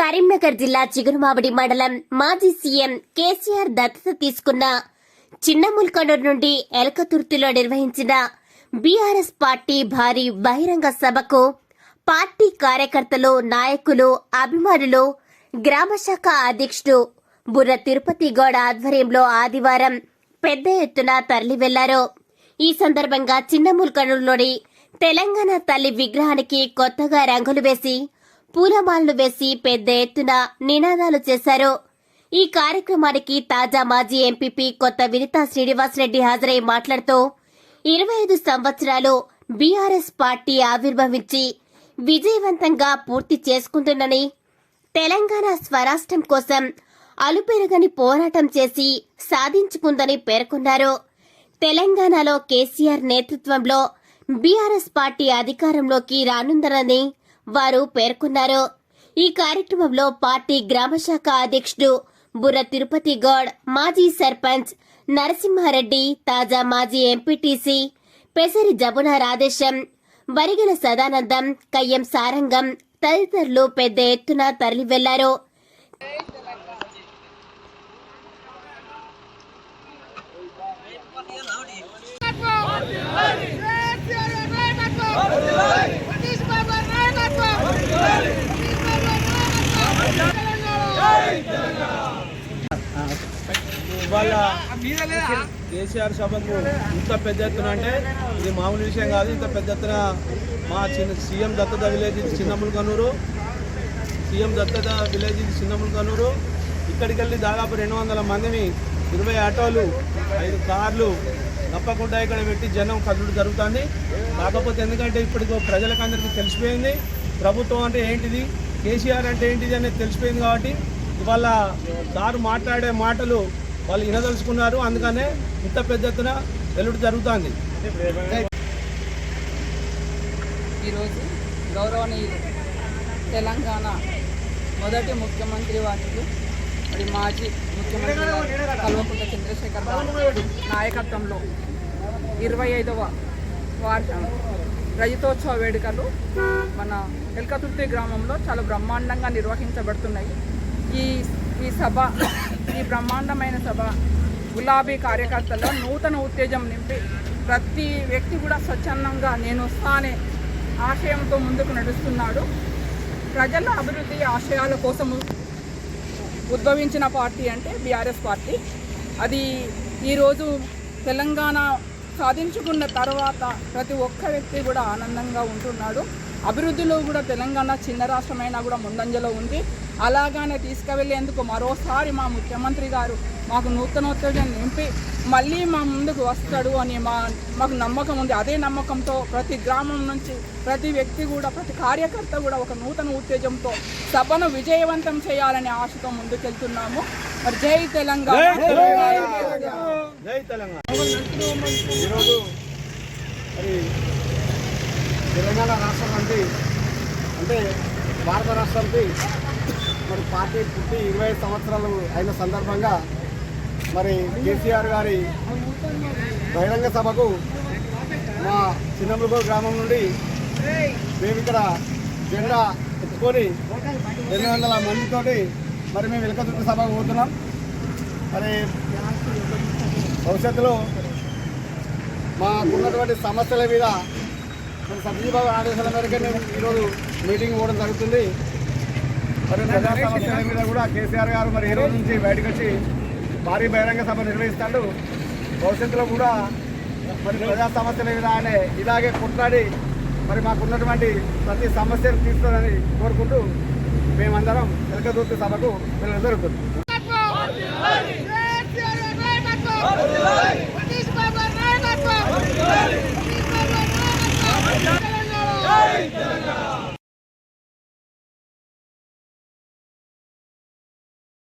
కరీంనగర్ జిల్లా చిగురుమామిడి మండలం మాజీ సీఎం కేసీఆర్ దత్తత తీసుకున్న చిన్నముల్కనూరు నుండి ఎలకతుర్తిలో నిర్వహించిన బీఆర్ఎస్ పార్టీ భారీ బహిరంగ సభకు పార్టీ కార్యకర్తలు నాయకులు అభిమానులు గ్రామశాఖ అధ్యక్షుడు బుర్ర తిరుపతి గౌడ ఆధ్వర్యంలో ఆదివారం పెద్ద ఎత్తున తరలి వెళ్ళారు. ఈ సందర్భంగా చిన్నముల్కనూరులోని తెలంగాణ తల్లి విగ్రహానికి కొత్తగా రంగులు వేసి పూలమాలలు వేసి పెద్ద ఎత్తున నినాదాలు చేశారు. ఈ కార్యక్రమానికి తాజా మాజీ ఎంపీపీ కొత్త వినితా శ్రీనివాసరెడ్డి హాజరై మాట్లాడుతూ ఇరవై ఐదు సంవత్సరాలు బీఆర్ఎస్ పార్టీ ఆవిర్భవించి విజయవంతంగా పూర్తి చేసుకుంటుందని తెలంగాణ స్వరాష్ట్రం కోసం అలుపెరగని పోరాటం చేసి సాధించుకుందని పేర్కొన్నారు. తెలంగాణలో కేసీఆర్ నేతృత్వంలో బీఆర్ఎస్ పార్టీ అధికారంలోకి రానుందనని వారు పేర్కొన్నారు ఈ కార్యక్రమంలో పార్టీ గ్రామశాఖ అధ్యక్షుడు బుర్ర తిరుపతి గౌడ్ మాజీ సర్పంచ్ నరసింహారెడ్డి తాజా మాజీ ఎంపీటీసీ పెసరి జమున రాధేశం వరిగల సదానందం కయ్యం సారంగం తదితరులు పెద్ద ఎత్తున తరలి వెళ్ళారు ఇవాళ కేసీఆర్ సభకు ఇంత పెద్ద ఎత్తున అంటే ఇది మామూలు విషయం కాదు. ఇంత పెద్ద ఎత్తున మా చిన్న సీఎం దత్తత విలేజ్ ఇది చిన్నములకనూరు సీఎం దత్తత విలేజ్ ఇది చిన్నములకనూరు ఇక్కడికి వెళ్ళి దాదాపు రెండు వందల మందిని ఇరవై ఆటోలు ఐదు కార్లు తప్పకుండా ఇక్కడ పెట్టి జనం కదులు జరుగుతుంది. కాకపోతే ఎందుకంటే ఇప్పటికి ప్రజలకు అందరికీ తెలిసిపోయింది. ప్రభుత్వం అంటే ఏంటిది? కేసీఆర్ అంటే ఏంటిది అనేది తెలిసిపోయింది కాబట్టి ఇవాళ సారు మాట్లాడే మాటలు వాళ్ళు వినదలుచుకున్నారు. అందుకనే ఇంత పెద్ద ఎత్తున వెలుడు జరుగుతుంది. ఈరోజు గౌరవనీయులు తెలంగాణ మొదటి ముఖ్యమంత్రి వారికి మరి మాజీ ముఖ్యమంత్రి కల్వకుంట్ల చంద్రశేఖర్ రావు నాయకత్వంలో ఇరవై ఐదవ వార్త రజతోత్సవ వేడుకలు మన ఎల్కతుర్తి గ్రామంలో చాలా బ్రహ్మాండంగా నిర్వహించబడుతున్నాయి. ఈ ఈ సభ ఈ బ్రహ్మాండమైన సభ గులాబీ కార్యకర్తల్లో నూతన ఉత్తేజం నింపి ప్రతి వ్యక్తి కూడా స్వచ్ఛందంగా నేను వస్తానే ఆశయంతో ముందుకు నడుస్తున్నాడు. ప్రజల అభివృద్ధి ఆశయాల కోసము ఉద్భవించిన పార్టీ అంటే బీఆర్ఎస్ పార్టీ. అది ఈరోజు తెలంగాణ సాధించుకున్న తర్వాత ప్రతి ఒక్క వ్యక్తి కూడా ఆనందంగా ఉంటున్నాడు. అభివృద్ధిలో కూడా తెలంగాణ చిన్న రాష్ట్రమైనా కూడా ముందంజలో ఉంది. అలాగానే తీసుకువెళ్ళేందుకు మరోసారి మా ముఖ్యమంత్రి గారు మాకు నూతనోత్తేజం నింపి మళ్ళీ మా ముందుకు వస్తాడు అని మా మాకు నమ్మకం ఉంది. అదే నమ్మకంతో ప్రతి గ్రామం నుంచి ప్రతి వ్యక్తి కూడా ప్రతి కార్యకర్త కూడా ఒక నూతన ఉత్తేజంతో సభను విజయవంతం చేయాలనే ఆశతో ముందుకెళ్తున్నాము. మరి జై తెలంగాణ. జై తెలంగాణ. ఈరోజు మరి తెలంగాణ రాష్ట్రం అంటే అంటే భారత రాష్ట్రానికి మరి పార్టీ పుట్టి ఇరవై ఐదు సంవత్సరాలు అయిన సందర్భంగా మరి కేసీఆర్ గారి బహిరంగ సభకు మా చిన్నములగూరు గ్రామం నుండి మేము ఇక్కడ జెండా ఎత్తుకొని రెండు వందల మందితోటి మరి మేము వెలకతుర్తి సభకు పోతున్నాం. మరి భవిష్యత్తులో మాకున్నటువంటి సమస్యల మీద మరి సబ్జీబాబు ఆదేశాల మేరకు మేము ఈరోజు మీటింగ్ పోవడం జరుగుతుంది. మరి ప్రజా సమస్యల మీద కూడా కేసీఆర్ గారు మరి ఈ రోజు నుంచి బయటకు వచ్చి భారీ బహిరంగ సభ నిర్వహిస్తాడు. భవిష్యత్తులో కూడా మరి ప్రజా సమస్యల మీద ఆయన ఇలాగే కొట్లాడి మరి మాకున్నటువంటి ప్రతి సమస్యను తీసుకోవాలని కోరుకుంటూ మేమందరం ఎలకదూర్తి సభకు వెళ్ళడం జరుగుతుంది